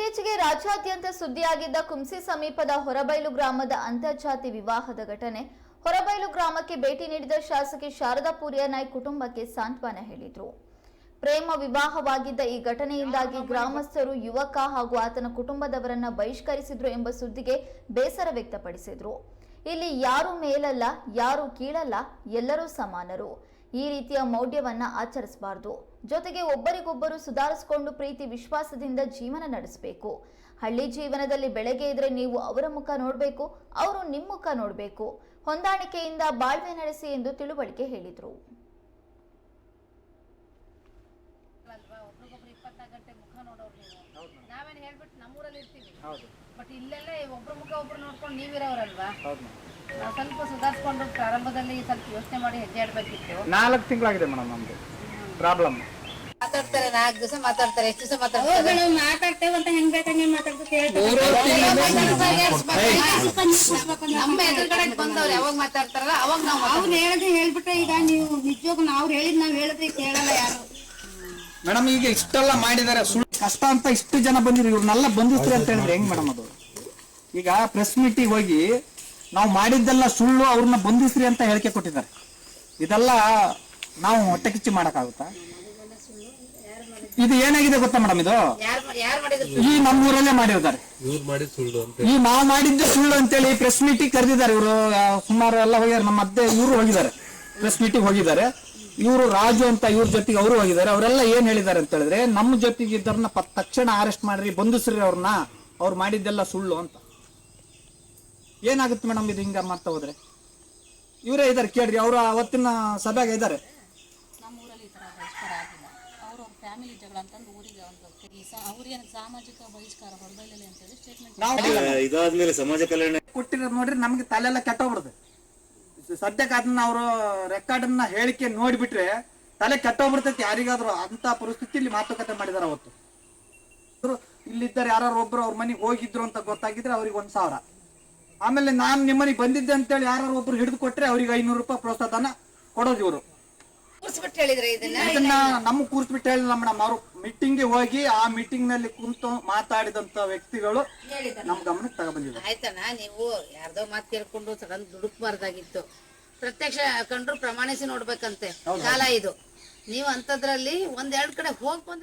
ಇತ್ತೀಚೆಗೆ ರಾಜ್ಯಾದ್ಯಂತ ಸುದ್ದಿಯಾಗಿದ್ದ ಕುಂಸಿ ಸಮೀಪದ ಹೊರಬೈಲು ಗ್ರಾಮದ ಅಂತರ್ಜಾತಿ ವಿವಾಹದ ಘಟನೆ. ಹೊರಬೈಲು ಗ್ರಾಮಕ್ಕೆ ಭೇಟಿ ನೀಡಿದ ಶಾಸಕಿ ಶಾರದಾ ಪೂರ್ಯನಾಯ್ ಕುಟುಂಬಕ್ಕೆ ಸಾಂತ್ವನ ಹೇಳಿದ್ರು. ಪ್ರೇಮ ವಿವಾಹವಾಗಿದ್ದ ಈ ಘಟನೆಯಿಂದಾಗಿ ಗ್ರಾಮಸ್ಥರು ಯುವಕ ಹಾಗೂ ಆತನ ಕುಟುಂಬದವರನ್ನ ಬಹಿಷ್ಕರಿಸಿದ್ರು ಎಂಬ ಸುದ್ದಿಗೆ ಬೇಸರ ವ್ಯಕ್ತಪಡಿಸಿದ್ರು. ಇಲ್ಲಿ ಯಾರು ಮೇಲಲ್ಲ ಯಾರು ಕೀಳಲ್ಲ ಎಲ್ಲರೂ ಸಮಾನರು. ಈ ರೀತಿಯ ಮೌಢ್ಯವನ್ನು ಆಚರಿಸಬಾರ್ದು. ಜೊತೆಗೆ ಒಬ್ಬರಿಗೊಬ್ಬರು ಸುಧಾರಿಸಿಕೊಂಡು ಪ್ರೀತಿ ವಿಶ್ವಾಸದಿಂದ ಜೀವನ ನಡೆಸಬೇಕು. ಹಳ್ಳಿ ಜೀವನದಲ್ಲಿ ಬೆಳಗ್ಗೆ ಇದ್ರೆ ನೀವು ಅವರ ಮುಖ ನೋಡಬೇಕು ಅವರು ನಿಮ್ಮ ಮುಖ ನೋಡಬೇಕು. ಹೊಂದಾಣಿಕೆಯಿಂದ ಬಾಳ್ವೆ ನಡೆಸಿ ಎಂದು ತಿಳುವಳಿಕೆ ಹೇಳಿದರು. ಅಲ್ವಾ ಒಬ್ರಿಗೊಬ್ರು ಇಪ್ಪತ್ನಾಲ್ಕು ಗಂಟೆ ಮುಖ ನೋಡೋರು ನೀವು. ನಾವೇನು ಹೇಳ್ಬಿಟ್ಟು ನಮ್ಮೂರಲ್ಲಿ ಇರ್ತೀವಿ ಹೌದು. ಬಟ್ ಇಲ್ಲೆಲ್ಲ ಒಬ್ರ ಮುಖ ಒಬ್ರು ನೋಡ್ಕೊಂಡು ನೀವಿರೋರಲ್ವಾ? ಸ್ವಲ್ಪ ಸುಧಾರಿಸ್ಕೊಂಡು ಪ್ರಾರಂಭದಲ್ಲಿ ಸ್ವಲ್ಪ ಯೋಚನೆ ಮಾಡಿ ಹೆಜ್ಜೆ ಇಡಬೇಕಿತ್ತು ನಾಲ್ಕು ತಿಂಗಳಾಗಿದೆ ಮೇಡಮ್ ನಮ್ದು ಪ್ರಾಬ್ಲಮ್ ಮಾತಾಡ್ತಾರೆ ನಾಲ್ಕು ದಿವಸ ಮಾತಾಡ್ತಾರೆ ಎಷ್ಟು ದಿವಸ ಮಾತಾಡ್ತಾರೆ ಮಾತಾಡ್ತೇವೆ ಅಂತ ಹೆಂಗ್ ಬೇಕಂಗೆ ಮಾತಾಡ್ಬೇಕು ನಮ್ಮ ಎದುರುಗಡೆ ಬಂದವ್ರು ಯಾವಾಗ ಮಾತಾಡ್ತಾರಲ್ಲ ಅವಾಗ ನಾವು ಅವ್ರು ಹೇಳಿದ್ರೆ ಹೇಳ್ಬಿಟ್ರೆ ಈಗ ನೀವು ನಿಜವಾಗ್ಲೂ ನಾವು ಹೇಳಿದ್ ನಾವ್ ಹೇಳಿದ್ರೆ ಕೇಳಲ್ಲ ಯಾರು ಮೇಡಮ್ ಈಗ ಇಷ್ಟೆಲ್ಲ ಮಾಡಿದ್ದಾರೆ ಸುಳ್ಳು ಕಷ್ಟ ಅಂತ ಇಷ್ಟು ಜನ ಬಂದಿದ್ರು ಇವ್ರನ್ನೆಲ್ಲ ಬಂದಿರ್ತಾರೆ ಅಂತ ಹೇಳಿದ್ರೆ ಹೆಂಗ್ ಮೇಡಮ್ ಅದು ಈಗ ಪ್ರೆಸ್ ಮೀಟಿಗೆ ಹೋಗಿ ನಾವು ಮಾಡಿದ್ದೆಲ್ಲ ಸುಳ್ಳು ಅವ್ರನ್ನ ಬಂಧಿಸ್ರಿ ಅಂತ ಹೇಳಿಕೆ ಕೊಟ್ಟಿದ್ದಾರೆ. ಇದೆಲ್ಲ ನಾವು ಹೊಟ್ಟೆ ಕಿಚ್ಚಿ ಮಾಡಕ್ಕಾಗುತ್ತಾ? ಇದು ಏನಾಗಿದೆ ಗೊತ್ತಾ ಮೇಡಮ್ ಇದು? ಯಾರು ಯಾರು ಮಾಡಿದ್ರು ಈ ಮಾಡಿರ್ತಾರೆ ಮಾಡಿದ್ ಸುಳ್ಳು ಅಂತ ಈ ನಾವು ಮಾಡಿದ್ದು ಸುಳ್ಳು ಅಂತೇಳಿ ಪ್ರೆಸ್ ಮೀಟಿಂಗ್ ಕರೆದಿದ್ದಾರೆ ಇವರು. ಸುಮಾರು ಎಲ್ಲ ಹೋಗಿದ್ದಾರೆ ನಮ್ಮ ಅತ್ತೆ ಇವರು ಹೋಗಿದ್ದಾರೆ. ಪ್ರೆಸ್ ಮೀಟಿಂಗ್ ಹೋಗಿದ್ದಾರೆ. ಇವರು ರಾಜು ಅಂತ ಇವ್ರ ಜೊತೆಗೆ ಅವರು ಹೋಗಿದ್ದಾರೆ. ಅವರೆಲ್ಲ ಏನ್ ಹೇಳಿದ್ದಾರೆ ಅಂತ ಹೇಳಿದ್ರೆ ನಮ್ಮ ಜೊತೆಗೆ ಇದ್ದರನ್ನ ತಕ್ಷಣ ಅರೆಸ್ಟ್ ಮಾಡ್ರಿ ಬಂಧಿಸ್ರಿ ಅವ್ರನ್ನ. ಅವ್ರು ಮಾಡಿದ್ದೆಲ್ಲ ಸುಳ್ಳು ಅಂತ. ಏನಾಗುತ್ತೆ ಮೇಡಮ್ ಇದು ಹಿಂಗ ಮಾಡ್ತಾ ಹೋದ್ರೆ? ಇವರೇ ಇದಾರೆ ಕೇಳ್ರಿ ಅವರು ಅವತ್ತಿನ ಸಭೆಗೆ ಇದ್ದಾರೆ ನಮ್ಮ ಊರಲ್ಲಿ ಈ ಥರ ಬಹಿಷ್ಕಾರ ಆಗಿಲ್ಲ. ಅವ್ರವ್ರ ಫ್ಯಾಮಿಲಿ ಜಗಳ ಅಂತಂದು ಊರಿಗೆ ಒಂದು ಈ ಸ ಅವ್ರಿಗೆ ಸಾಮಾಜಿಕ ಬಹಿಷ್ಕಾರ ಹೊರಬೈಲಲ್ಲಿ ಅಂತೇಳಿ ಸ್ಟೇಟ್ಮೆಂಟ್ ಇದಾದ್ಮೇಲೆ ಸಮಾಜ ಕಲ್ಯಾಣ ಕೊಟ್ಟಿರೋದು ನೋಡ್ರಿ ನಮ್ಗೆ ತಲೆಲ್ಲ ಕೆಟ್ಟೋಗ್ಬಿಡುತ್ತೆ. ಸದ್ಯಕ್ಕೆ ಅದನ್ನ ಅವರು ರೆಕಾರ್ಡನ್ನ ಹೇಳಿಕೆ ನೋಡ್ಬಿಟ್ರೆ ತಲೆ ಕೆಟ್ಟೋಗ್ಬಿಡ್ತೈತಿ. ಯಾರಿಗಾದ್ರೂ ಅಂತ ಪರಿಸ್ಥಿತಿಲಿ ಮಾತುಕತೆ ಮಾಡಿದಾರೆ ಅವತ್ತು. ಇಲ್ಲಿದ್ದಾರೆ ಯಾರು ಒಬ್ರು ಅವ್ರ ಮನೆಗೆ ಹೋಗಿದ್ರು ಅಂತ ಗೊತ್ತಾಗಿದ್ರೆ ಅವ್ರಿಗೆ ಒಂದ್ ಸಾವಿರ. ಆಮೇಲೆ ನಾನ್ ಬಂದಿದ್ದ ಬಂದಿದ್ದೆ ಅಂತೇಳಿ ಯಾರು ಒಬ್ರು ಹಿಡಿದು ಕೊಟ್ರೆ ಅವ್ರಿಗೆ ಐನೂರು ರೂಪಾಯಿ ಪ್ರೋತ್ಸಾಹನ ಕೊಡೋದು ಇವರು. ಕೂರ್ಸ್ಬಿಟ್ಟು ಹೇಳಿದ್ರೆ ಇದನ್ನ? ಇದನ್ನ ನಮ್ಗೆ ಕೂರ್ಸ್ಬಿಟ್ಟು ಹೇಳಿಲ್ಲ ಮೇಡಮ್. ಅವರು ಮೀಟಿಂಗ್ಗೆ ಹೋಗಿ ಆ ಮೀಟಿಂಗ್ನಲ್ಲಿ ಕುಂತು ಮಾತಾಡಿದಂತ ವ್ಯಕ್ತಿಗಳು ನಮ್ ಗಮನಕ್ಕೆ ತಗೊಬಂದಿದ್ದಾರೆ ಆಯ್ತಣ್ಣ ನೀವು ಯಾರ್ದೋ ಮಾತು ಕೇಳ್ಕೊಂಡು ಸಡನ್ ದುಡುಕ್ಬಾರ್ದಾಗಿತ್ತು ಪ್ರತ್ಯಕ್ಷ ಕಂಡ್ರು ಪ್ರಮಾಣಿಸಿ ನೋಡ್ಬೇಕಂತೆ. ಕಾಲ ಇದು. ನೀವು ಅಂತದ್ರಲ್ಲಿ ಒಂದೆರಡು ಕಡೆ ಹೋಗ್ ಬಂದ್ರೆ